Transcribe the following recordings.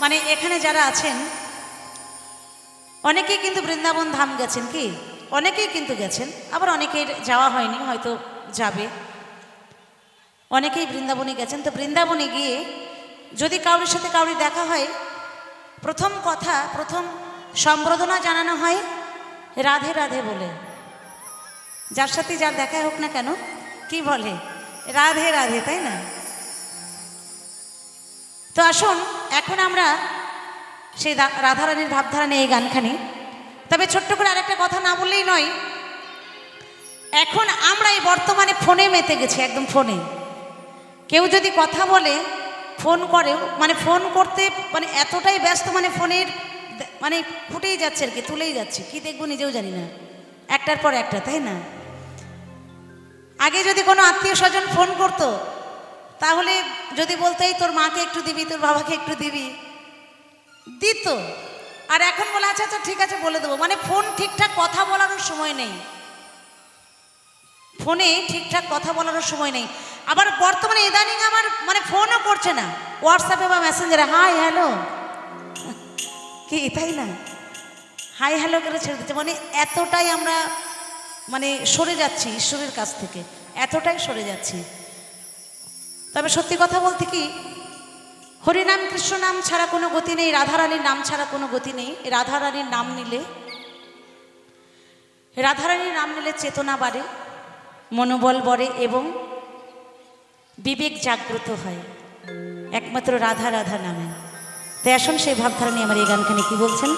মানে এখানে যারা আছেন, অনেকেই কিন্তু বৃন্দাবন ধাম গেছেন কি? অনেকেই কিন্তু গেছেন, আবার অনেকের যাওয়া হয়নি, হয়তো যাবে। অনেকেই বৃন্দাবনে গেছেন। তো বৃন্দাবনে গিয়ে যদি কারোর সাথে কাউরি দেখা হয়, প্রথম কথা, প্রথম সম্বোধনা জানানো হয় রাধে রাধে বলে। যার সাথে যার দেখা হোক না কেন, কি বলে? রাধে রাধে, তাই না? তো আসুন, এখন আমরা সেই রাধারানীর ভাবধারা নিয়ে এই গানখানি। তবে ছোট্ট করে আরেকটা কথা না বললেই নয়, এখন আমরা এই বর্তমানে ফোনে মেতে গেছি, একদম ফোনে। কেউ যদি কথা বলে, ফোন করেও মানে ফোন করতে মানে এতটাই ব্যস্ত মানে ফোনের মানে ফুটেই যাচ্ছে আর কি, তুলেই যাচ্ছে। কি দেখব নিজেও জানি না। একটার পর একটা, তাই না? আগে যদি কোনো আত্মীয় স্বজন ফোন করতো তাহলে যদি বলতেই তোর মাকে একটু দিবি, তোর বাবাকে একটু দিবি? দিত। আর এখন বলে আচ্ছা আচ্ছা ঠিক আছে, বলে দেবো। মানে ফোন ঠিকঠাক কথা বলারও সময় নেই। ফোনে ঠিকঠাক কথা বলারও সময় নেই। আবার বর্তমানে ইদানিং আমার মানে ফোনও করছে না। হোয়াটসঅ্যাপে বা মেসেঞ্জারে হাই, হ্যালো। কি, তাই না? হাই, হ্যালো করে ছেড়ে দিচ্ছে। মানে এতটাই আমরা মানে সরে যাচ্ছি ঈশ্বরের কাছ থেকে। এতটাই সরে যাচ্ছি। তবে সত্যি কথা বলতে কি হরিনাম কৃষ্ণ নাম ছাড়া কোনো গতি নেই রাধারানীর নাম ছাড়া কোনো গতি নেই। রাধারানীর নাম নিলে রাধারানীর নাম নিলে চেতনা বাড়ে, মনোবল বড়ে এবং বিবেক জাগ্রত হয়। একমাত্র রাধা রাধা নামে। তাই আসুন সেই ভাবধারা নিয়ে আমার এই গানখানে কি বলছেন?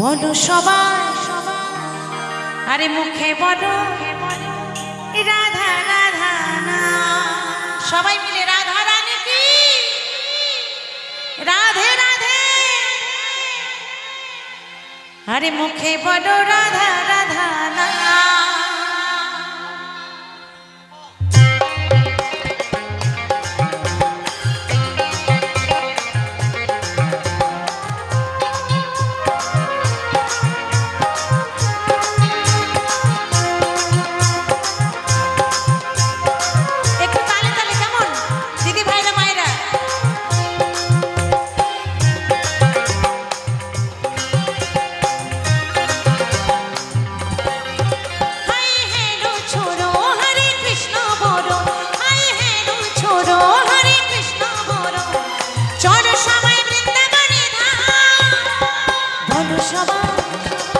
বলো সবাই। আরে মুখে বলো। রাধা রাধা সবাই মিলে রাধা, রানী কি? রাধে রাধে। আরে মুখে বলো রাধা মানুষ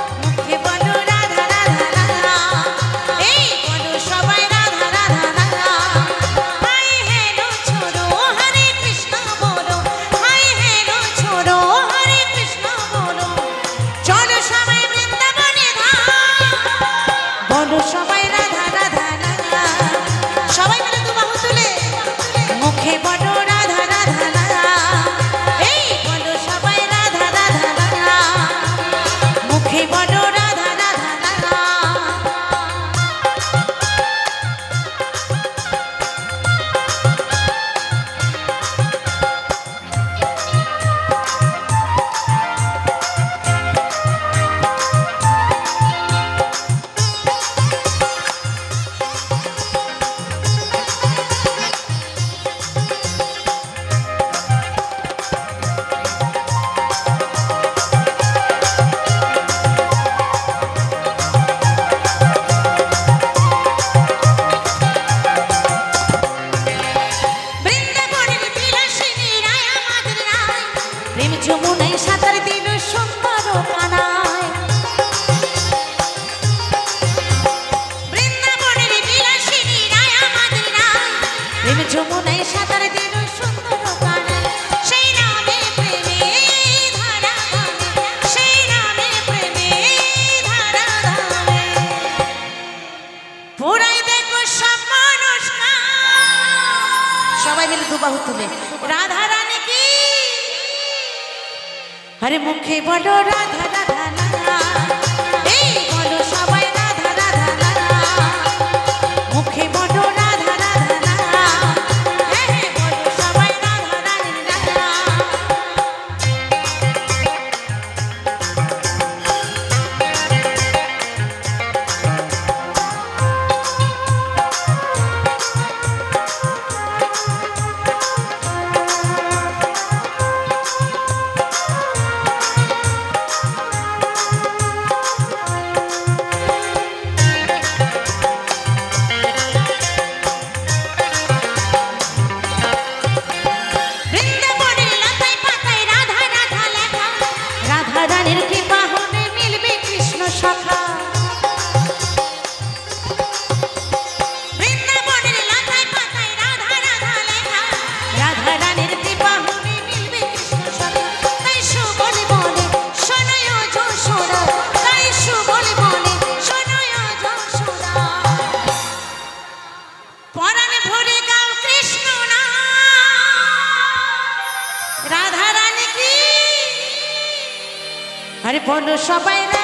Jamone. আরে মুখে বলো রাধা আরে বলো সবাই